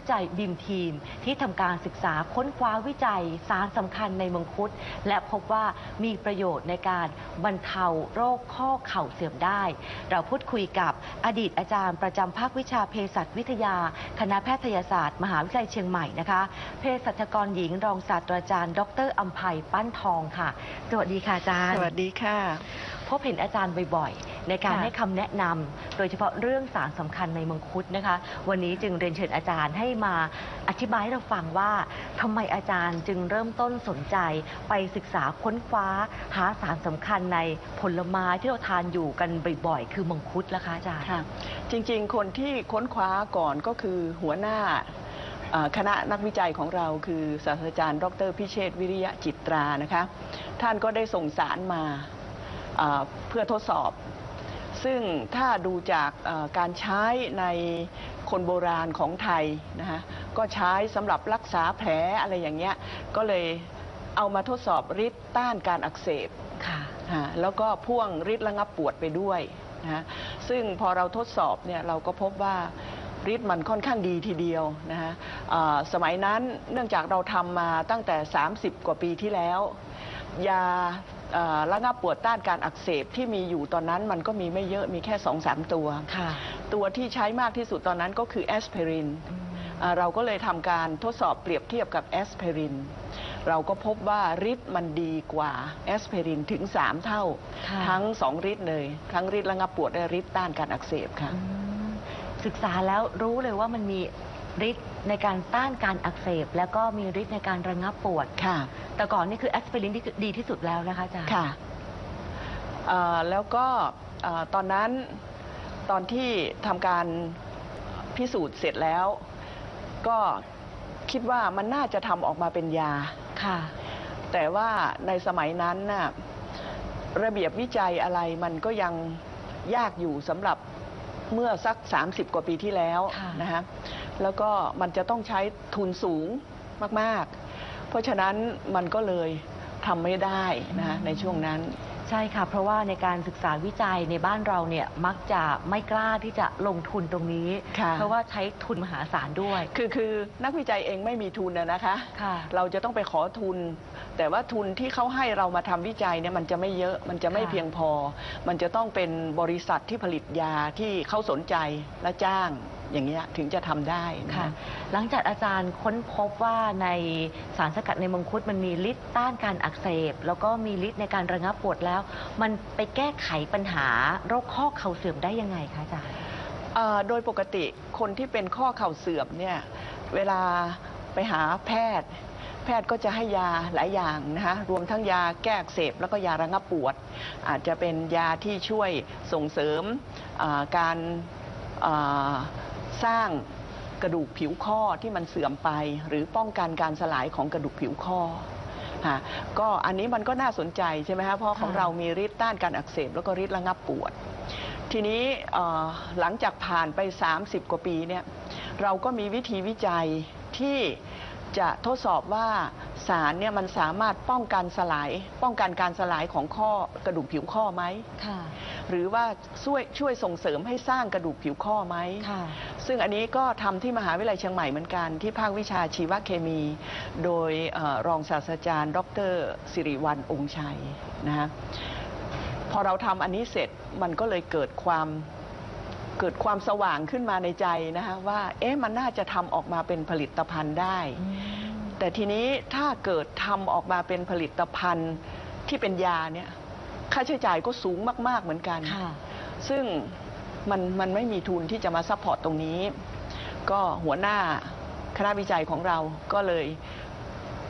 วิจัยบิมทีม ที่ทำการศึกษาค้นคว้าวิจัยสารสำคัญในมังคุด และพบว่ามีประโยชน์ในการบรรเทาโรคข้อเข่าเสื่อมได้ เราพูดคุยกับอดีตอาจารย์ประจำภาควิชาเภสัชวิทยา คณะแพทยศาสตร์ มหาวิทยาลัยเชียงใหม่นะคะเภสัชกรหญิงรองศาสตราจารย์ ดรอัมภัยปั้นทองค่ะ สวัสดีค่ะอาจารย์ สวัสดีค่ะ พบเห็นอาจารย์บ่อยๆ ในการค่ะ ให้คำแนะนำโดยเฉพาะเรื่องสารสำคัญในมังคุดนะคะ วันนี้จึงเรียนเชิญอาจารย์ให้มาอธิบายให้เราฟังว่าทำไมอาจารย์จึงเริ่มต้นสนใจ ไปศึกษาค้นคว้า หาสารสำคัญในผลไม้ที่เราทานอยู่กันบ่อยๆ คือมังคุดละคะอาจารย์ ค่ะจริงๆ คนที่ค้นคว้าก่อนก็คือหัวหน้าเอ่อคณะนักวิจัยของเราคือศาสตราจารย์ ดรพิเชษฐ์วิริยะจิตรานะคะ ท่านก็ได้ส่งสารมา เอ่อเพื่อทดสอบ ซึ่งถ้าดูจากเอ่อการใช้ในคนโบราณของไทยนะคะก็ใช้สำหรับรักษาแผลอะไรอย่างเงี้ยก็เลยเอามาทดสอบฤทธิ์ต้านการอักเสบค่ะอ่าแล้วก็พ่วงฤทธิ์ระงับปวดไปด้วยนะฮะซึ่งพอเราทดสอบเนี่ยเราก็พบว่าฤทธิ์มันค่อนข้างดีทีเดียวนะฮะอ่าสมัยนั้นเนื่องจากเราทำมาตั้งแต่ 30 กว่าปีที่แล้ว ยาอ่า ระงับปวดต้านการอักเสบที่มีอยู่ตอนนั้นมันก็มีไม่เยอะมีแค่2-3ตัวค่ะตัวที่ใช้มากที่สุดตอนนั้นก็คือแอสไพรินอืมอ่าเราก็เลยทำการทดสอบเปรียบเทียบกับแอสไพรินเราก็พบว่าฤทธิ์มันดีกว่าแอสไพรินถึง 3 เท่าค่ะทั้ง2ฤทธิ์เลย ทั้งฤทธิ์ระงับปวดและฤทธิ์ต้านการอักเสบค่ะอืมศึกษาแล้วรู้เลยว่ามันมี ฤทธิ์ในการต้านการอักเสบ แล้วก็มีฤทธิ์ในการระงับปวด ค่ะ แต่ก่อนนี่คือแอสไพรินที่ดีที่สุดแล้วนะคะอาจารย์ค่ะเอ่อแล้วก็เอ่อตอนนั้นตอนที่ทำการพิสูจน์เสร็จแล้ว ก็คิดว่ามันน่าจะทำออกมาเป็นยา ค่ะ แต่ว่าในสมัยนั้นน่ะระเบียบวิจัยอะไรมันก็ยังยากอยู่สำหรับเมื่อสัก 30 กว่าปีที่แล้วค่ะ นะฮะ แล้วก็มันจะต้องใช้ทุนสูงมากๆ เพราะฉะนั้นมันก็เลยทำไม่ได้นะฮะในช่วงนั้นใช่ค่ะ เพราะว่าในการศึกษาวิจัยในบ้านเราเนี่ยมักจะไม่กล้าที่จะลงทุนตรงนี้ค่ะเพราะว่าใช้ทุนมหาศาลด้วย คือคือนักวิจัยเองไม่มีทุนนะนะคะค่ะเราจะต้องไปขอทุน แต่ว่าทุนที่เขาให้เรามาทำวิจัยเนี่ยมันจะไม่เยอะมันจะไม่ค่ะเพียงพอ มันจะต้องเป็นบริษัทที่ผลิตยาที่เขาสนใจและจ้าง อย่างเงี้ยถึงจะทำได้นะค่ะ คะ หลังจากอาจารย์ค้นพบว่าในสารสกัดในมังคุดมันมีฤทธิ์ต้านการอักเสบ แล้วก็มีฤทธิ์ในการระงับปวดแล้ว มันไปแก้ไขปัญหาโรคข้อเข่าเสื่อมได้ยังไงคะอาจารย์ เอ่อโดยปกติคนที่เป็นข้อเข่าเสื่อมเนี่ยเวลาไปหาแพทย์ แพทย์ก็จะให้ยาหลายอย่างนะคะรวมทั้งยาแก้อักเสบแล้วก็ยาระงับปวด อาจจะเป็นยาที่ช่วยส่งเสริมอ่าการอ่า สร้างกระดูกผิวข้อที่มันเสื่อมไป หรือป้องกันการสลายของกระดูกผิวข้อค่ะก็อันนี้มันก็น่าสนใจใช่ไหมคะเพราะของเรามีฤทธิ์ต้านการอักเสบแล้วก็ฤทธิ์ระงับปวด ทีนี้หลังจากผ่านไป 30 กว่าปีเนี่ยเราก็มีวิธีวิจัยที่จะทดสอบว่า สารเนี่ยมันสามารถป้องกันสลาย ป้องกันการสลายของข้อกระดูกผิวข้อไหมค่ะหรือว่าช่วยช่วยส่งเสริมให้สร้างกระดูกผิวข้อไหมค่ะซึ่งอันนี้ก็ทำที่มหาวิทยาลัยเชียงใหม่เหมือนกันที่ภาควิชาชีวเคมี โดยเออรองศาสตราจารย์ ดรสิริวัลองค์ชัยนะฮะพอเราทำอันนี้เสร็จมันก็เลยเกิดความเกิดความสว่างขึ้นมาในใจนะคะว่าเอ๊ะมันน่าจะทำออกมาเป็นผลิตภัณฑ์ได้ แต่ทีนี้ถ้าเกิดทำออกมาเป็นผลิตภัณฑ์ที่เป็นยาเนี่ยค่าใช้จ่ายก็สูงมาก ๆเหมือนกันค่ะซึ่งมันมันไม่มีทุนที่จะมาซัพพอร์ตตรงนี้ ก็หัวหน้าคณะวิจัยของเราก็เลย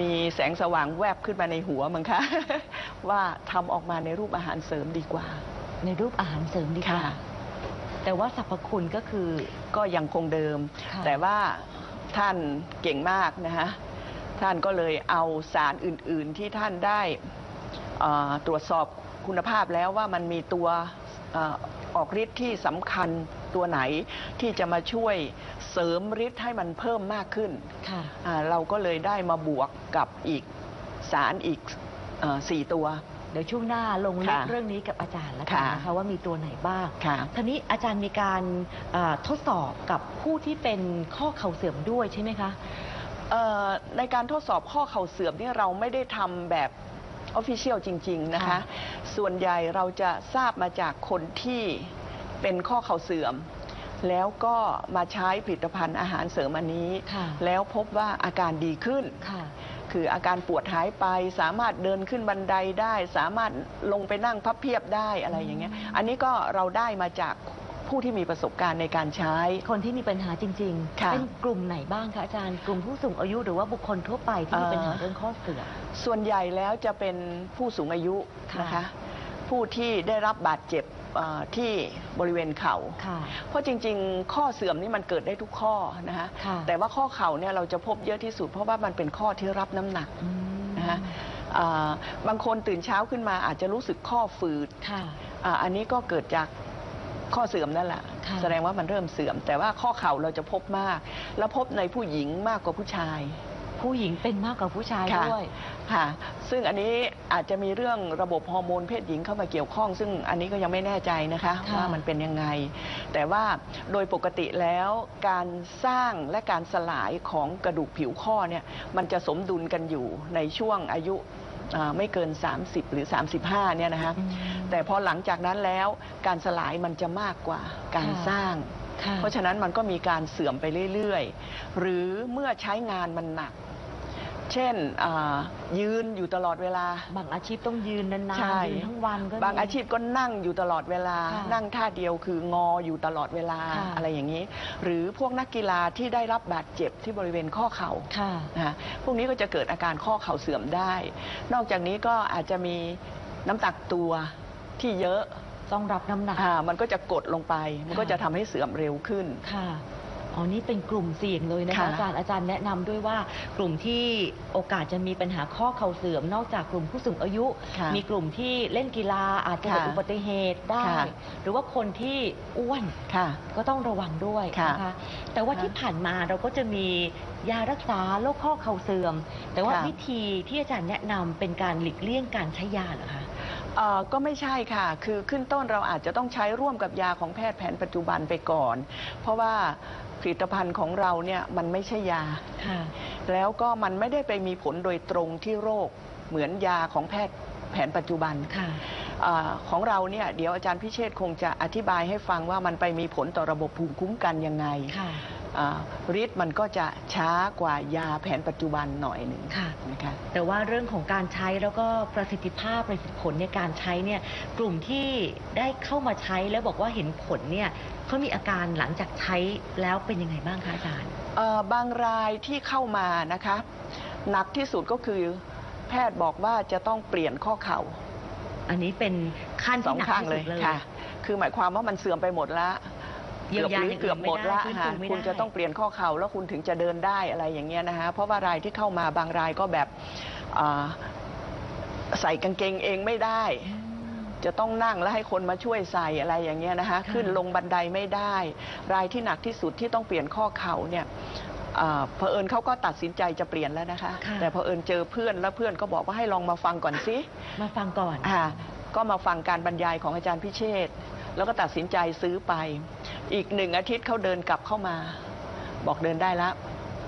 มีแสงสว่างแวบขึ้นมาในหัวมั้งคะ ว่าทำออกมาในรูปอาหารเสริมดีกว่า ในรูปอาหารเสริมดีกว่าค่ะแต่ว่าสรรพคุณก็คือก็ยังคงเดิมค่ะแต่ว่าท่านเก่งมากนะฮะ ท่านก็เลยเอาสารอื่น ๆ ที่ท่านได้เอ่อตรวจสอบคุณภาพแล้วว่ามันมีตัวเอ่อออกฤทธิ์ที่สำคัญตัวไหนที่จะมาช่วยเสริมฤทธิ์ให้มันเพิ่มมากขึ้นค่ะอ่าเราก็เลยได้มาบวกกับอีกสารอีกเอ่อสี่ตัวดี๋ยวช่วงหน้าลงลึกค่ะเรื่องนี้กับอาจารย์แล้วกันค่ะนะคะว่ามีตัวไหนบ้างค่ะทีนี้อาจารย์มีการเอ่อทดสอบกับผู้ที่เป็นข้อเข่าเสื่อมด้วยใช่ไหมคะ เอ่อในการทดสอบข้อเข่าเสื่อมเนี่ยเราไม่ได้ทำแบบออฟฟิเชียลจริง ๆ นะคะ ค่ะ ส่วนใหญ่เราจะทราบมาจากคนที่เป็นข้อเข่าเสื่อม แล้วก็มาใช้ผลิตภัณฑ์อาหารเสริมอันนี้ ค่ะ แล้วพบว่าอาการดีขึ้น ค่ะ คืออาการปวดหายไปสามารถเดินขึ้นบันไดได้ สามารถลงไปนั่งพับเพียบได้อะไรอย่างเงี้ย อันนี้ก็เราได้มาจาก ผู้ที่มีประสบการณ์ในการใช้ คนที่มีปัญหาจริงๆ ค่ะ เป็นกลุ่มไหนบ้างคะอาจารย์ กลุ่มผู้สูงอายุหรือว่าบุคคลทั่วไปที่มีปัญหาเรื่องข้อเสื่อม ส่วนใหญ่แล้วจะเป็นผู้สูงอายุค่ะนะคะ ผู้ที่ได้รับบาดเจ็บเอ่อที่บริเวณเข่า ค่ะ เพราะจริงๆ ข้อเสื่อมนี่มันเกิดได้ทุกข้อนะคะค่ะแต่ว่าข้อเข่าเนี่ยเราจะพบเยอะที่สุด เพราะว่ามันเป็นข้อที่รับน้ำหนักอืมนะคะอ่าบางคนตื่นเช้าขึ้นมาอาจจะรู้สึกข้อฝืดค่ะ อ่าอันนี้ก็เกิดจาก ข้อเสื่อมนั่นแหละค่ะแสดงว่ามันเริ่มเสื่อม แต่ว่าข้อเข่าเราจะพบมาก แล้วพบในผู้หญิงมากกว่าผู้ชาย ผู้หญิงเป็นมากกว่าผู้ชายค่ะด้วยค่ะ ซึ่งอันนี้อาจจะมีเรื่องระบบฮอร์โมนเพศหญิงเข้ามาเกี่ยวข้อง ซึ่งอันนี้ก็ยังไม่แน่ใจนะคะค่ะว่ามันเป็นยังไง แต่ว่าโดยปกติแล้วการสร้างและการสลายของกระดูกผิวข้อเนี่ยมันจะสมดุลกันอยู่ในช่วงอายุอ่าไม่เกิน 30 หรือ 35เนี่ยนะคะอืม แต่พอหลังจากนั้นแล้วการสลายมันจะมากกว่าการค่ะสร้างค่ะเพราะฉะนั้นมันก็มีการเสื่อมไปเรื่อยๆ หรือเมื่อใช้งานมันหนัก เช่นอ่ายืนอยู่ตลอดเวลา บางอาชีพต้องยืนนานใช่ๆยืนทั้งวันก็มีบางอาชีพก็นั่งอยู่ตลอดเวลาค่ะนั่งท่าเดียวคืองออยู่ตลอดเวลาค่ะอะไรอย่างนี้ หรือพวกนักกีฬาที่ได้รับบาดเจ็บที่บริเวณข้อเข่าค่ะนะคะพวกนี้ก็จะเกิดอาการข้อเข่าเสื่อมได้ นอกจากนี้ก็อาจจะมีน้ำตักตัว ที่เยอะต้องรับน้ำหนักอ่ามันก็จะกดลงไป มันก็ค่ะจะทำให้เสื่อมเร็วขึ้น ค่ะอ๋อนี่เป็นกลุ่มเสี่ยงเลยนะคะค่ะ อาจารย์อาจารย์แนะนำด้วยว่ากลุ่มที่โอกาสจะมีปัญหาข้อเข่าเสื่อม นอกจากกลุ่มผู้สูงอายุ ค่ะ มีกลุ่มที่เล่นกีฬาอาจจะเกิดค่ะอุบัติเหตุได้ ค่ะ หรือว่าคนที่อ้วนค่ะ ก็ต้องระวังด้วยค่ะนะคะ แต่ว่าค่ะที่ผ่านมาเราก็จะมียารักษาโรคข้อเข่าเสื่อม แต่ว่าค่ะ วิธีที่อาจารย์แนะนำเป็นการหลีกเลี่ยงการใช้ยาเหรอคะ เอ่อก็ไม่ใช่ค่ะ คือขึ้นต้นเราอาจจะต้องใช้ร่วมกับยาของแพทย์แผนปัจจุบันไปก่อน เพราะว่าผลิตภัณฑ์ของเราเนี่ยมันไม่ใช่ยา ค่ะ แล้วก็มันไม่ได้ไปมีผลโดยตรงที่โรคเหมือนยาของแพทย์แผนปัจจุบันค่ะอาของเราเนี่ยเดี๋ยวอาจารย์พิเชษคงจะอธิบายให้ฟังว่ามันไปมีผลต่อระบบภูมิคุ้มกันยังไง ค่ะอ่า ฤทธิ์มันก็จะช้ากว่ายาแผนปัจจุบันหน่อยหนึ่งค่ะนะคะแต่ว่าเรื่องของการใช้แล้วก็ประสิทธิภาพประสิทธิผลในการใช้เนี่ยกลุ่มที่ได้เข้ามาใช้แล้วบอกว่าเห็นผลเนี่ยเขามีอาการหลังจากใช้แล้วเป็นยังไงบ้างคะอาจารย์เอ่อบางรายที่เข้ามานะคะหนักที่สุดก็คือแพทย์บอกว่าจะต้องเปลี่ยนข้อเข่า อันนี้เป็นขั้นสอที่งหนักข้างที่เลสุยดเลยค่ะ คือหมายความว่ามันเสื่อมไปหมดแล้ว เยียวยาหรือย่างอื่นเกือบหมดละไม่ได้ค่ะฟื้นฟูไม่ได้คุณจะต้องเปลี่ยนข้อเข่าแล้วคุณถึงจะเดินได้อะไรอย่างเงี้ยนะคะเพราะว่ารายที่เข้ามาบางรายก็แบบอ่าใส่กางเกงเองไม่ได้อืมจะต้องนั่งแล้วให้คนมาช่วยใส่อะไรอย่างเงี้ยนะคะค่ะขึ้นลงบันไดไม่ได้ รายที่หนักที่สุดที่ต้องเปลี่ยนข้อเข่าเนี่ยอ่าเผอิญเขาก็ตัดสินใจจะเปลี่ยนแล้วนะคะค่ะแต่เผอิญเจอเพื่อนแล้วเพื่อนก็บอกว่าให้ลองมาฟังก่อนสิมาฟังก่อนอ่าก็มาฟังการบรรยายของอาจารย์พิเชษฐ์แล้วก็ตัดสินใจซื้อไป อีกหนึ่งอาทิตย์เขาเดินกลับเข้ามา บอกเดินได้แล้ว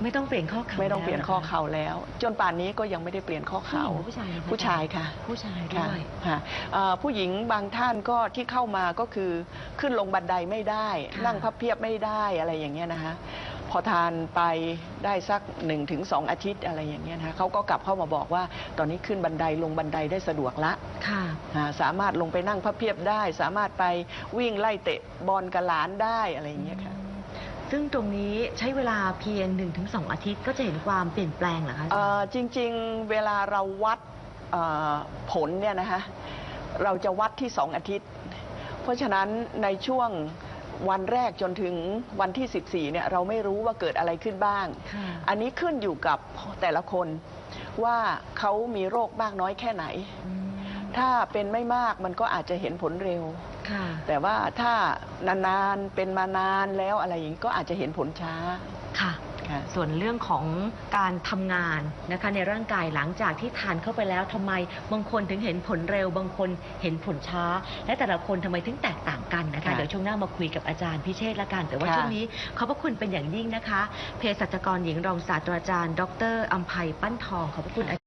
ไม่ต้องเปลี่ยนข้อเข่าไม่ต้องเปลี่ยนข้อแวหรเข่าแล้ว จนป่านนี้ก็ยังไม่ได้เปลี่ยนข้อคะผู้หเข่าญิงหรือผู้ชายคะผู้ชายค่ะ ผู้ชายด้ค่ะวยค่ะเอ่อผู้หญิงบางท่านก็ที่เข้ามาก็คือขึ้นลงบันไดไม่ได้ค่ะนั่งพับเพียบไม่ได้อะไรอย่างเงี้ยนะคะ พอทานไปได้สัก1นถึงสอาทิตย์อะไรอย่างเงี้ยนะคะเขาก็กลับเข้ามาบอกว่าตอนนี้ขึ้นบันไดลงบันไดได้สะดวกละค่ะอ่าสามารถลงไปนั่งพับเพียบได้ สามารถไปวิ่งไล่เตะบอลกับหลานได้อะไรอย่างเงี้ยค่ะซึ่งตรงนี้ใช้เวลาเพียง 1-2 อาทิตย์ก็จะเห็นความเปลี่ยนแปลงเหรอคะอาจารย์เอ่อจริง ๆ เวลาเราวัดเอ่อผลเนี่ยนะคะเราจะวัดที่สองอาทิตย์ เพราะฉะนั้นในช่วง วันแรกจนถึงวันที่ 14 เนี่ยเราไม่รู้ว่าเกิดอะไรขึ้นบ้างค่ะอันนี้ขึ้นอยู่กับแต่ละคนว่าเขามีโรคมากน้อยแค่ไหนอืมถ้าเป็นไม่มากมันก็อาจจะเห็นผลเร็วค่ะแต่ว่าถ้านานๆเป็นมานานแล้วอะไรอย่างนี้ก็อาจจะเห็นผลช้าค่ะค่ะส่วนเรื่องของการทำงานนะคะในร่างกายหลังจากที่ทานเข้าไปแล้วทำไมบางคนถึงเห็นผลเร็ว บางคนเห็นผลช้า และแต่ละคนทำไมถึงแตกต่าง กันนะคะ ค่ะเดี๋ยวช่วงหน้ามาคุยกับอาจารย์พิเชษละกัน แต่ว่าค่ะ ช่วงนี้ขอบพระคุณเป็นอย่างยิ่งนะคะเภสัชกรหญิงรองศาสตราจารย์ ดรอัมภัยปั้นทองขอบพระคุณอา